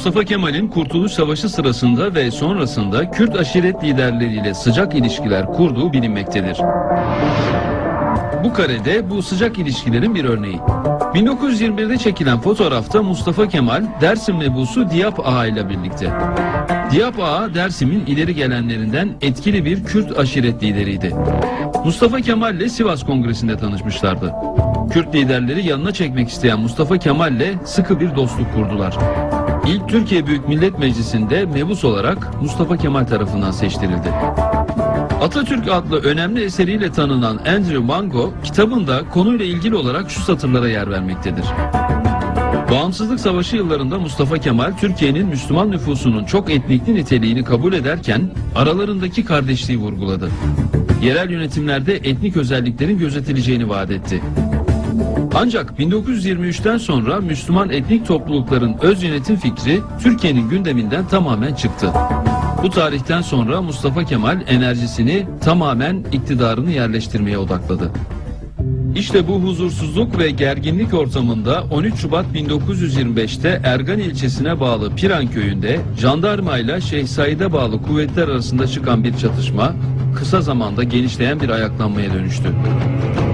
Mustafa Kemal'in Kurtuluş Savaşı sırasında ve sonrasında Kürt aşiret liderleriyle sıcak ilişkiler kurduğu bilinmektedir. Bu karede bu sıcak ilişkilerin bir örneği. 1921'de çekilen fotoğrafta Mustafa Kemal Dersim mebusu Diyap Ağa ile birlikte. Diyap Ağa Dersim'in ileri gelenlerinden etkili bir Kürt aşiret lideriydi. Mustafa Kemal ile Sivas Kongresi'nde tanışmışlardı. Kürt liderleri yanına çekmek isteyen Mustafa Kemal ile sıkı bir dostluk kurdular. İlk Türkiye Büyük Millet Meclisi'nde mebus olarak Mustafa Kemal tarafından seçtirildi. Atatürk adlı önemli eseriyle tanınan Andrew Mango kitabında konuyla ilgili olarak şu satırlara yer vermektedir. Bağımsızlık Savaşı yıllarında Mustafa Kemal Türkiye'nin Müslüman nüfusunun çok etnikli niteliğini kabul ederken aralarındaki kardeşliği vurguladı. Yerel yönetimlerde etnik özelliklerin gözetileceğini vaat etti. Ancak 1923'ten sonra Müslüman etnik toplulukların öz yönetim fikri Türkiye'nin gündeminden tamamen çıktı. Bu tarihten sonra Mustafa Kemal enerjisini tamamen iktidarını yerleştirmeye odakladı. İşte bu huzursuzluk ve gerginlik ortamında 13 Şubat 1925'te Ergan ilçesine bağlı Piran köyünde jandarma ile Şeyh Said'e bağlı kuvvetler arasında çıkan bir çatışma kısa zamanda genişleyen bir ayaklanmaya dönüştü.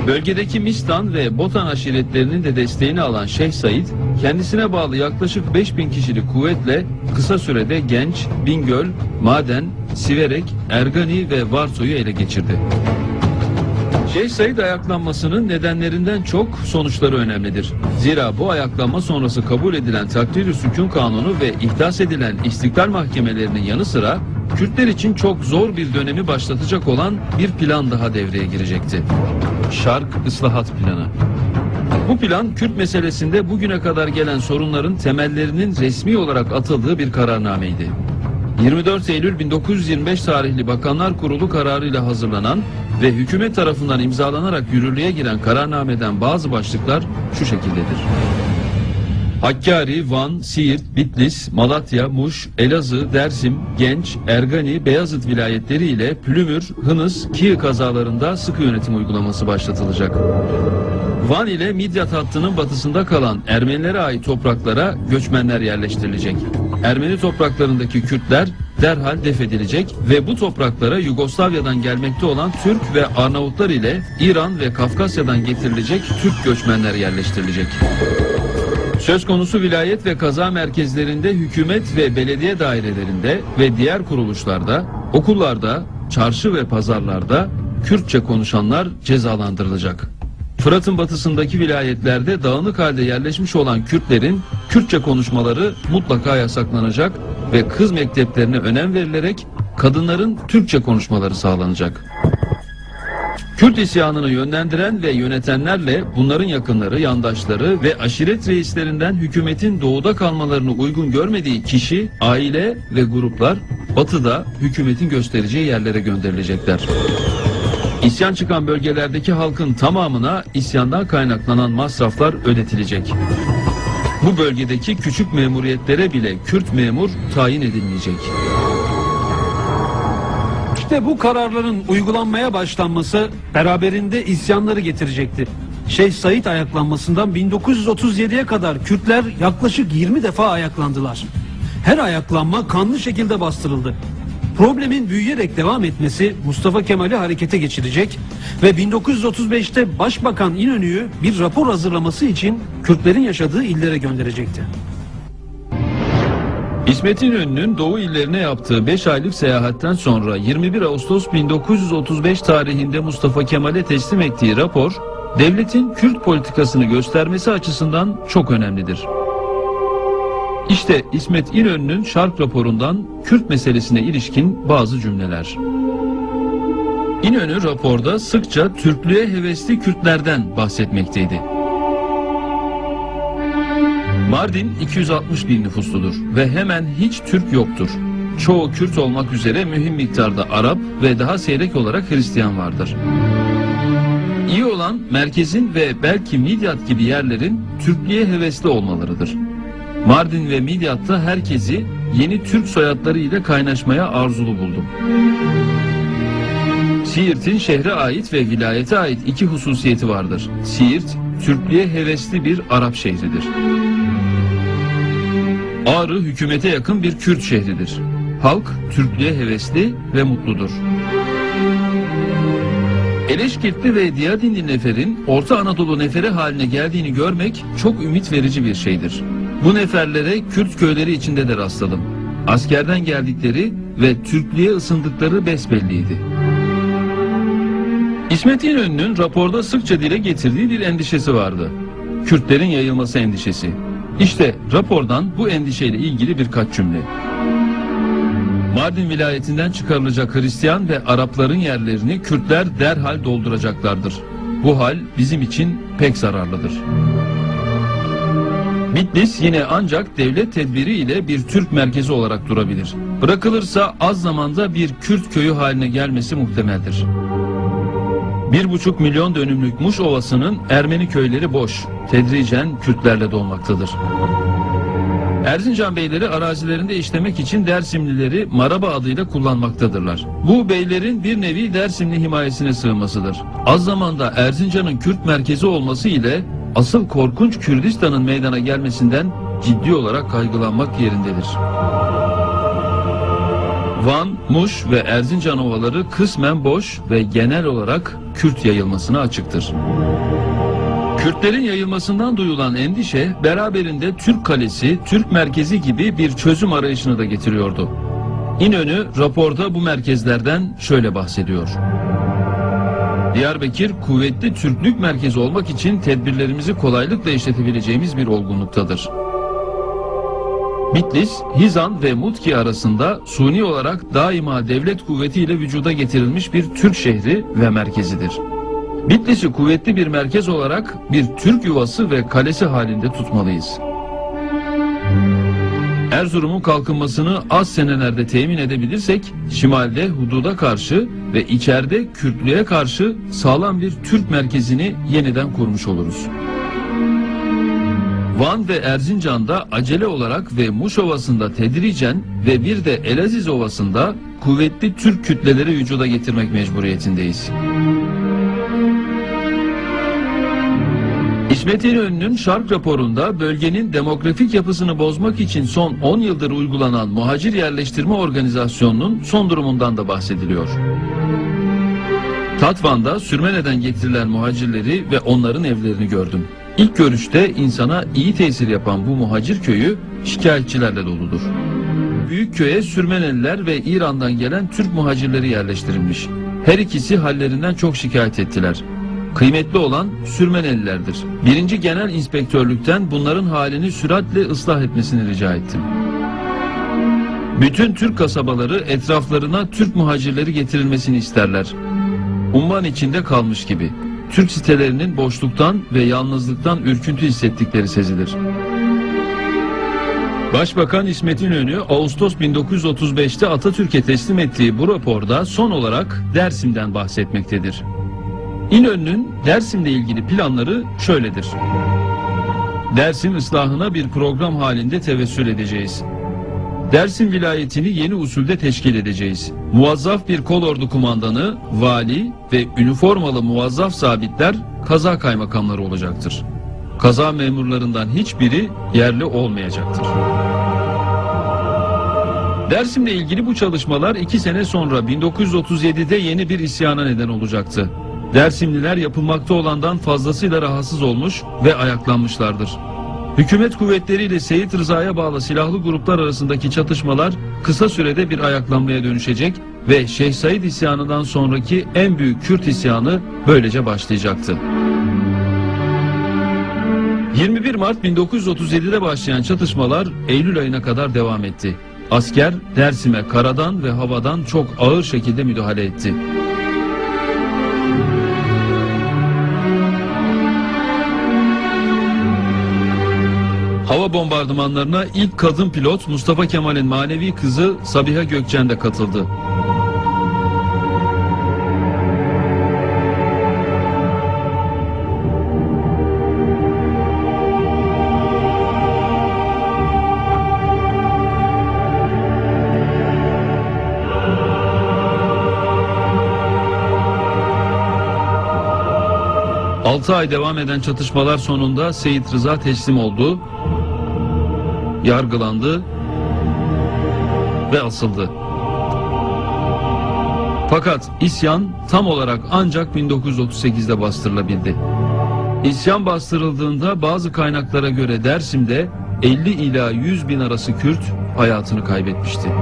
Bölgedeki Mistan ve Botan aşiretlerinin de desteğini alan Şeyh Said, kendisine bağlı yaklaşık 5000 kişilik kuvvetle kısa sürede Genç, Bingöl, Maden, Siverek, Ergani ve Varso'yu ele geçirdi. Şeyh Said ayaklanmasının nedenlerinden çok sonuçları önemlidir. Zira bu ayaklanma sonrası kabul edilen takdir-i sükun kanunu ve ihdas edilen istiklal mahkemelerinin yanı sıra Kürtler için çok zor bir dönemi başlatacak olan bir plan daha devreye girecekti. Şark Islahat Planı. Bu plan Kürt meselesinde bugüne kadar gelen sorunların temellerinin resmi olarak atıldığı bir kararnameydi. 24 Eylül 1925 tarihli Bakanlar Kurulu kararıyla hazırlanan ve hükümet tarafından imzalanarak yürürlüğe giren kararnameden bazı başlıklar şu şekildedir. Hakkari, Van, Siirt, Bitlis, Malatya, Muş, Elazığ, Dersim, Genç, Ergani, Beyazıt vilayetleri ile Plümür, Hınıs, Kiğ kazalarında sıkı yönetim uygulaması başlatılacak. Van ile Midyat hattının batısında kalan Ermenilere ait topraklara göçmenler yerleştirilecek. Ermeni topraklarındaki Kürtler derhal defedilecek ve bu topraklara Yugoslavya'dan gelmekte olan Türk ve Arnavutlar ile İran ve Kafkasya'dan getirilecek Türk göçmenler yerleştirilecek. Söz konusu vilayet ve kaza merkezlerinde hükümet ve belediye dairelerinde ve diğer kuruluşlarda, okullarda, çarşı ve pazarlarda Kürtçe konuşanlar cezalandırılacak. Fırat'ın batısındaki vilayetlerde dağınık halde yerleşmiş olan Kürtlerin Kürtçe konuşmaları mutlaka yasaklanacak ve kız mekteplerine önem verilerek kadınların Türkçe konuşmaları sağlanacak. Kürt isyanını yönlendiren ve yönetenlerle bunların yakınları, yandaşları ve aşiret reislerinden hükümetin doğuda kalmalarını uygun görmediği kişi, aile ve gruplar batıda hükümetin göstereceği yerlere gönderilecekler. İsyan çıkan bölgelerdeki halkın tamamına isyandan kaynaklanan masraflar ödetilecek. Bu bölgedeki küçük memuriyetlere bile Kürt memur tayin edilmeyecek. İşte bu kararların uygulanmaya başlanması beraberinde isyanları getirecekti. Şeyh Said ayaklanmasından 1937'ye kadar Kürtler yaklaşık 20 defa ayaklandılar. Her ayaklanma kanlı şekilde bastırıldı. Problemin büyüyerek devam etmesi Mustafa Kemal'i harekete geçirecek ve 1935'te Başbakan İnönü'yü bir rapor hazırlaması için Kürtlerin yaşadığı illere gönderecekti. İsmet İnönü'nün Doğu illerine yaptığı 5 aylık seyahatten sonra 21 Ağustos 1935 tarihinde Mustafa Kemal'e teslim ettiği rapor, devletin Kürt politikasını göstermesi açısından çok önemlidir. İşte İsmet İnönü'nün şark raporundan Kürt meselesine ilişkin bazı cümleler. İnönü raporda sıkça Türklüğe hevesli Kürtlerden bahsetmekteydi. Mardin 260 bin nüfusludur ve hemen hiç Türk yoktur. Çoğu Kürt olmak üzere mühim miktarda Arap ve daha seyrek olarak Hristiyan vardır. İyi olan merkezin ve belki Midyat gibi yerlerin Türklüğe hevesli olmalarıdır. Mardin ve Midyat'ta herkesi yeni Türk soyadları ile kaynaşmaya arzulu buldum. Siirt'in şehre ait ve vilayete ait iki hususiyeti vardır. Siirt, Türklüğe hevesli bir Arap şehridir. Ağrı hükümete yakın bir Kürt şehridir. Halk Türklüğe hevesli ve mutludur. Eleşkirtli ve Diyadinli neferin Orta Anadolu neferi haline geldiğini görmek çok ümit verici bir şeydir. Bu neferlere Kürt köyleri içinde de rastladım. Askerden geldikleri ve Türklüğe ısındıkları besbelliydi. İsmet İnönü'nün raporda sıkça dile getirdiği bir endişesi vardı. Kürtlerin yayılması endişesi. İşte rapordan bu endişeyle ilgili birkaç cümle. Mardin vilayetinden çıkarılacak Hristiyan ve Arapların yerlerini Kürtler derhal dolduracaklardır. Bu hal bizim için pek zararlıdır. Bitlis yine ancak devlet tedbiri ile bir Türk merkezi olarak durabilir. Bırakılırsa az zamanda bir Kürt köyü haline gelmesi muhtemeldir. Bir buçuk milyon dönümlük Muş Ovası'nın Ermeni köyleri boş, tedricen Kürtlerle dolmaktadır. Erzincan beyleri arazilerinde işlemek için Dersimlileri Maraba adıyla kullanmaktadırlar. Bu beylerin bir nevi Dersimli himayesine sığınmasıdır. Az zamanda Erzincan'ın Kürt merkezi olması ile asıl korkunç Kürdistan'ın meydana gelmesinden ciddi olarak kaygılanmak yerindedir. Van, Muş ve Erzincan ovaları kısmen boş ve genel olarak Kürt yayılmasına açıktır. Kürtlerin yayılmasından duyulan endişe beraberinde Türk kalesi, Türk merkezi gibi bir çözüm arayışını da getiriyordu. İnönü raporda bu merkezlerden şöyle bahsediyor. Diyarbakır kuvvetli Türklük merkezi olmak için tedbirlerimizi kolaylıkla işletebileceğimiz bir olgunluktadır. Bitlis, Hizan ve Mutki arasında suni olarak daima devlet kuvvetiyle vücuda getirilmiş bir Türk şehri ve merkezidir. Bitlis'i kuvvetli bir merkez olarak bir Türk yuvası ve kalesi halinde tutmalıyız. Erzurum'un kalkınmasını az senelerde temin edebilirsek, şimalde hududa karşı ve içeride Kürtlüğe karşı sağlam bir Türk merkezini yeniden kurmuş oluruz. Van ve Erzincan'da acele olarak ve Muş Ovası'nda tedricen ve bir de Elaziz Ovası'nda kuvvetli Türk kütleleri vücuda getirmek mecburiyetindeyiz. İsmet İnönü'nün Şark raporunda bölgenin demografik yapısını bozmak için son 10 yıldır uygulanan muhacir yerleştirme organizasyonunun son durumundan da bahsediliyor. Tatvan'da Sürmene'den getirilen muhacirleri ve onların evlerini gördüm. İlk görüşte insana iyi tesir yapan bu muhacir köyü şikayetçilerle doludur. Büyük köye Sürmeneliler ve İran'dan gelen Türk muhacirleri yerleştirilmiş. Her ikisi hallerinden çok şikayet ettiler. Kıymetli olan Sürmenelilerdir. Birinci Genel İnspektörlükten bunların halini süratle ıslah etmesini rica ettim. Bütün Türk kasabaları etraflarına Türk muhacirleri getirilmesini isterler. Umman içinde kalmış gibi. Türk sitelerinin boşluktan ve yalnızlıktan ürküntü hissettikleri sezilir. Başbakan İsmet İnönü Ağustos 1935'te Atatürk'e teslim ettiği bu raporda son olarak Dersim'den bahsetmektedir. İnönü'nün Dersim'le ilgili planları şöyledir. Dersim ıslahına bir program halinde tevessül edeceğiz. Dersim vilayetini yeni usulde teşkil edeceğiz. Muvazzaf bir kolordu kumandanı, vali ve üniformalı muvazzaf sabitler kaza kaymakamları olacaktır. Kaza memurlarından hiçbiri yerli olmayacaktır. Dersim'le ilgili bu çalışmalar iki sene sonra 1937'de yeni bir isyana neden olacaktı. Dersimliler yapılmakta olandan fazlasıyla rahatsız olmuş ve ayaklanmışlardır. Hükümet kuvvetleriyle Seyit Rıza'ya bağlı silahlı gruplar arasındaki çatışmalar kısa sürede bir ayaklanmaya dönüşecek ve Şeyh Said isyanından sonraki en büyük Kürt isyanı böylece başlayacaktı. 21 Mart 1937'de başlayan çatışmalar Eylül ayına kadar devam etti. Asker Dersim'e karadan ve havadan çok ağır şekilde müdahale etti. Hava bombardımanlarına ilk kadın pilot Mustafa Kemal'in manevi kızı Sabiha Gökçen de katıldı. Altı ay devam eden çatışmalar sonunda Seyit Rıza teslim oldu. Yargılandı ve asıldı. Fakat isyan tam olarak ancak 1938'de bastırılabildi. İsyan bastırıldığında bazı kaynaklara göre Dersim'de 50 ila 100 bin arası Kürt hayatını kaybetmişti.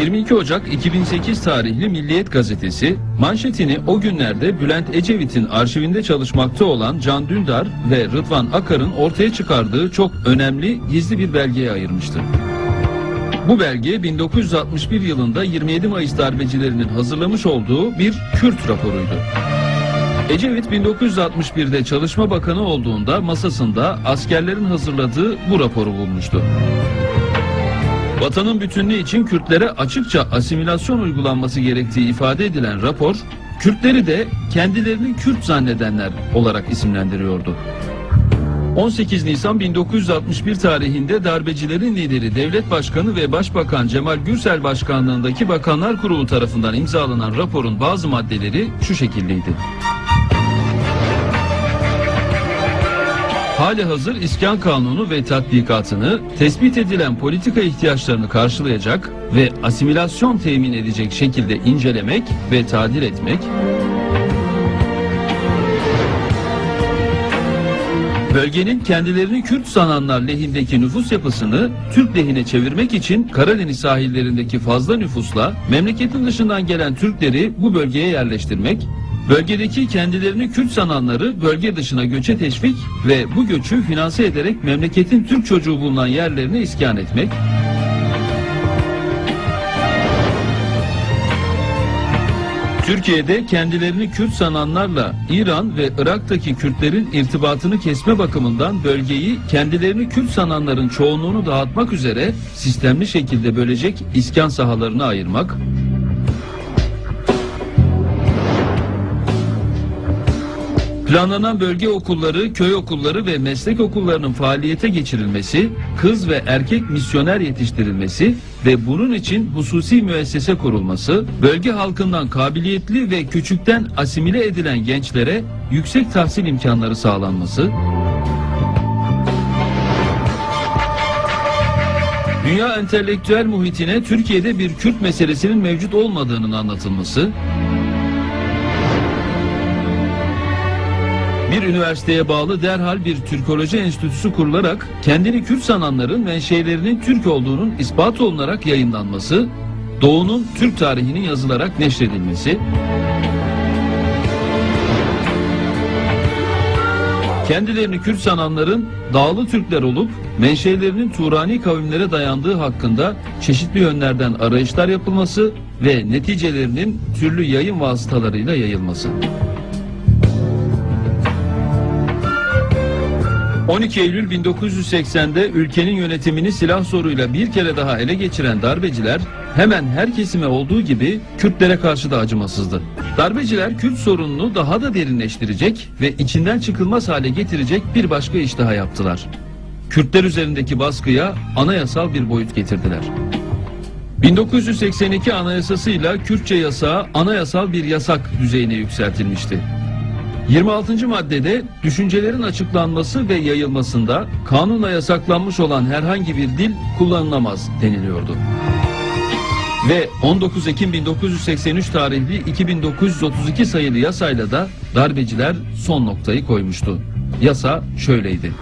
...22 Ocak 2008 tarihli Milliyet Gazetesi... ...manşetini o günlerde Bülent Ecevit'in arşivinde çalışmakta olan Can Dündar ve Rıdvan Akar'ın ortaya çıkardığı çok önemli gizli bir belgeye ayırmıştı. Bu belge 1961 yılında 27 Mayıs darbecilerinin hazırlamış olduğu bir Kürt raporuydu. Ecevit 1961'de Çalışma Bakanı olduğunda masasında askerlerin hazırladığı bu raporu bulmuştu. Vatanın bütünlüğü için Kürtlere açıkça asimilasyon uygulanması gerektiği ifade edilen rapor, Kürtleri de kendilerini Kürt zannedenler olarak isimlendiriyordu. 18 Nisan 1961 tarihinde darbecilerin lideri Devlet Başkanı ve Başbakan Cemal Gürsel Başkanlığındaki Bakanlar Kurulu tarafından imzalanan raporun bazı maddeleri şu şekildeydi. Hali hazır iskan kanunu ve tatbikatını tespit edilen politika ihtiyaçlarını karşılayacak ve asimilasyon temin edecek şekilde incelemek ve tadil etmek, Bölgenin kendilerini Kürt sananlar lehindeki nüfus yapısını Türk lehine çevirmek için Karadeniz sahillerindeki fazla nüfusla memleketin dışından gelen Türkleri bu bölgeye yerleştirmek, bölgedeki kendilerini Kürt sananları bölge dışına göçe teşvik ve bu göçü finanse ederek memleketin Türk çocuğu bulunan yerlerine iskan etmek, Türkiye'de kendilerini Kürt sananlarla İran ve Irak'taki Kürtlerin irtibatını kesme bakımından bölgeyi kendilerini Kürt sananların çoğunluğunu dağıtmak üzere sistemli şekilde bölecek iskan sahalarına ayırmak, Planlanan bölge okulları, köy okulları ve meslek okullarının faaliyete geçirilmesi, kız ve erkek misyoner yetiştirilmesi ve bunun için hususi müessese kurulması, bölge halkından kabiliyetli ve küçükten asimile edilen gençlere yüksek tahsil imkanları sağlanması, Dünya entelektüel muhitine Türkiye'de bir Kürt meselesinin mevcut olmadığının anlatılması, Bir üniversiteye bağlı derhal bir Türkoloji Enstitüsü kurularak kendini Kürt sananların menşelerinin Türk olduğunun ispat olunarak yayınlanması, Doğu'nun Türk tarihinin yazılarak neşredilmesi, kendilerini Kürt sananların dağlı Türkler olup menşelerinin Turani kavimlere dayandığı hakkında çeşitli yönlerden arayışlar yapılması ve neticelerinin türlü yayın vasıtalarıyla yayılması. 12 Eylül 1980'de ülkenin yönetimini silah zoruyla bir kere daha ele geçiren darbeciler hemen her kesime olduğu gibi Kürtlere karşı da acımasızdı. Darbeciler Kürt sorununu daha da derinleştirecek ve içinden çıkılmaz hale getirecek bir başka iş daha yaptılar. Kürtler üzerindeki baskıya anayasal bir boyut getirdiler. 1982 anayasasıyla Kürtçe yasağı anayasal bir yasak düzeyine yükseltilmişti. 26. maddede düşüncelerin açıklanması ve yayılmasında kanunla yasaklanmış olan herhangi bir dil kullanılamaz deniliyordu. Ve 19 Ekim 1983 tarihli 2932 sayılı yasayla da darbeciler son noktayı koymuştu. Yasa şöyleydi.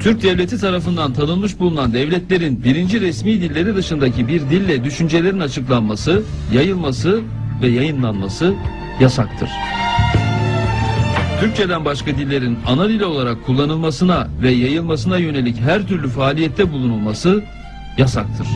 Türk devleti tarafından tanınmış bulunan devletlerin birinci resmi dilleri dışındaki bir dille düşüncelerin açıklanması, yayılması ve yayınlanması yasaktır. Türkçeden başka dillerin ana dili olarak kullanılmasına ve yayılmasına yönelik her türlü faaliyette bulunulması yasaktır.